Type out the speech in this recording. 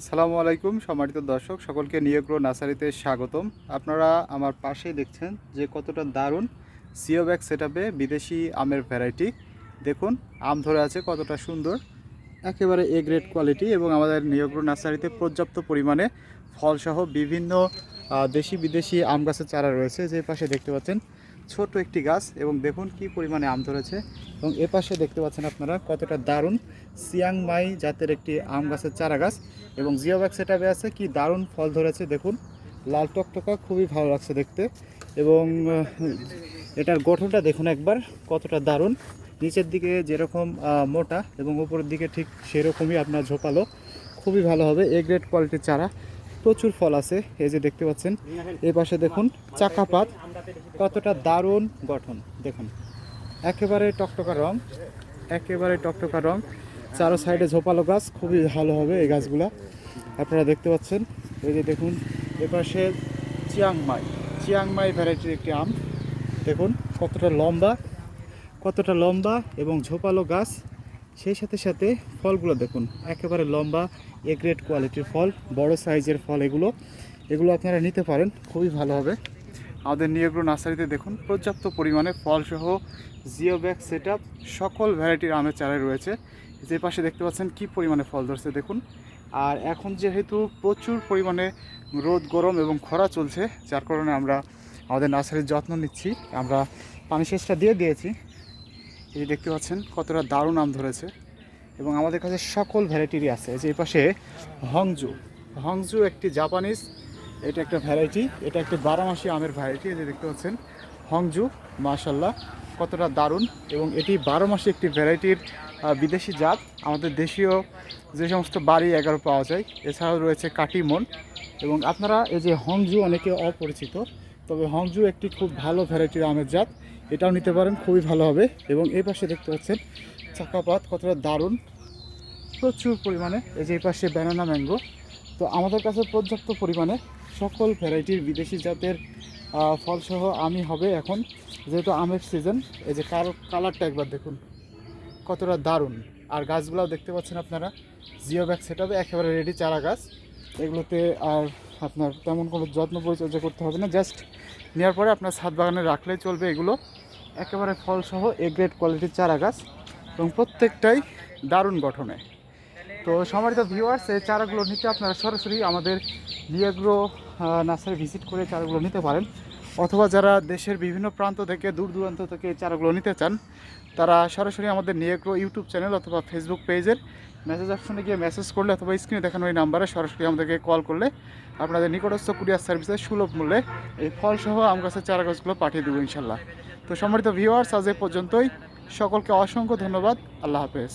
আসসালামু আলাইকুম, সম্মানিত দর্শক, সকলকে নিয়োগ্রো নার্সারিতে স্বাগতম। আপনারা আমার পাশেই দেখছেন যে কতটা দারুণ সিও ব্যাগ সেট বিদেশি আমের ভ্যারাইটি। দেখুন, আম ধরে আছে কতটা সুন্দর, একেবারে এ গ্রেড কোয়ালিটি এবং আমাদের নিয়োগ্রো নার্সারিতে পর্যাপ্ত পরিমাণে ফলসহ বিভিন্ন দেশি বিদেশি আম গাছের চারা রয়েছে। যে পাশে দেখতে পাচ্ছেন ছোট একটি গাছ এবং দেখুন কি পরিমাণে আম ধরেছে। এবং এ পাশে দেখতে পাচ্ছেন আপনারা কতটা দারুণ সিয়াংমাই জাতের একটি আম গাছের চারা গাছ। এবং জিও ব্যাগ সেটাপে আছে কি দারুণ ফল ধরেছে, দেখুন। লাল টকটকা, খুবই ভালো লাগছে দেখতে। এবং এটার গঠনটা দেখুন একবার, কতটা দারুণ। নিচের দিকে যেরকম মোটা এবং উপরের দিকে ঠিক সেরকমই আপনার ঝোপালো। খুবই ভালো হবে এ গ্রেড কোয়ালিটির চারা। প্রচুর ফল আছে, এই যে দেখতে পাচ্ছেন। এই পাশে দেখুন, চাকাপাত কতটা দারুণ গঠন, দেখুন। একেবারে টকটকা রং, একেবারে টকটকা রং। চারো সাইডে ঝোপালো গাছ, খুবই ভালো হবে এই গাছগুলা। আপনারা দেখতে পাচ্ছেন, এই যে দেখুন এপাশে চিয়াংমাই চিয়াংমাই ভ্যারাইটির একটি আম। দেখুন, কতটা লম্বা কতটা লম্বা এবং ঝোপালো গাছ। সেই সাথে সাথে ফলগুলো দেখুন, একেবারে লম্বা এ গ্রেড কোয়ালিটির ফল, বড় সাইজের ফল এগুলো। এগুলো আপনারা নিতে পারেন, খুবই ভালো হবে। আমাদের নিয়োগ্র নার্সারিতে দেখুন, পর্যাপ্ত পরিমাণে ফলসহ জিও ব্যাগ সেট সকল ভ্যারাইটির আমের চারা রয়েছে। যে পাশে দেখতে পাচ্ছেন কি পরিমাণে ফল ধরছে দেখুন। আর এখন যেহেতু প্রচুর পরিমাণে রোদ, গরম এবং খরা চলছে, যার কারণে আমরা আমাদের নার্সারির যত্ন নিচ্ছি। আমরা পানি সেচটা দিয়ে দিয়েছি। এই যে দেখতে পাচ্ছেন, কতটা দারুণ আম ধরেছে। এবং আমাদের কাছে সকল ভ্যারাইটিরই আছে। এই যে পাশে হংজু। হংজু একটি জাপানিজ, এটা একটা ভ্যারাইটি, এটা একটি বারোমাসি আমের ভ্যারাইটি। এই যে দেখতে পাচ্ছেন, হংজু মাশাল্লাহ কতটা দারুণ। এবং এটি বারো মাসে একটি ভ্যারাইটির বিদেশি জাত। আমাদের দেশীয় যে সমস্ত বাড়ি এগারো পাওয়া যায়। এছাড়াও রয়েছে কাটিমন। এবং আপনারা এই যে হংজু অনেকে অপরিচিত তবে হংজু একটি খুব ভালো ভ্যারাইটির আমের জাত। এটাও নিতে পারেন, খুবই ভালো হবে। এবং এই পাশে দেখতে পাচ্ছেন, চাকাপাত কতটা দারুণ। প্রচুর পরিমাণে। এই যে এই পাশে ব্যানানা ম্যাঙ্গো তো আমাদের কাছে পর্যাপ্ত পরিমাণে সকল ভ্যারাইটির বিদেশি জাতের ফলসহ আমি হবে এখন। যেহেতু আমের সিজন এই যে কার কালারটা একবার দেখুন। কতটা দারুণ। আর গাছগুলোও দেখতে পাচ্ছেন আপনারা। জিও ব্যাগ সেট একেবারে রেডি চারা গাছ। এগুলোতে আর আপনার তেমন কোনো যত্ন পরিচর্যা করতে হবে না। জাস্ট নেওয়ার পরে আপনার ছাদ বাগানে রাখলেই চলবে এগুলো। একেবারে ফলসহ এ গ্রেড কোয়ালিটির চারা গাছ এবং প্রত্যেকটাই দারুণ গঠনে। তো সমারিত ভিউয়ার্স এই চারাগুলো নিতে আপনারা সরাসরি আমাদের নিয়াগ্রো নার্সারি ভিজিট করে চারাগুলো নিতে পারেন। অথবা যারা দেশের বিভিন্ন প্রান্ত থেকে, দূর দূরান্ত থেকে চারাগুলো নিতে চান, তারা সরাসরি আমাদের নিয়াগ্রো ইউটিউব চ্যানেল অথবা ফেসবুক পেজের মেসেজ অপশনে গিয়ে মেসেজ করলে অথবা স্ক্রিনে দেখানো এই নাম্বারে সরাসরি আমাদেরকে কল করলে আপনাদের নিকটস্থ কুরিয়ার সার্ভিসে সুলভ মূল্যে এই ফলসহ আম গাছের চারা গাছগুলো পাঠিয়ে দেবো ইনশাল্লাহ। তো সম্মানিত ভিউয়ার্স আজ এ পর্যন্তই। সকলকে অসংখ্য ধন্যবাদ। আল্লাহ হাফেজ।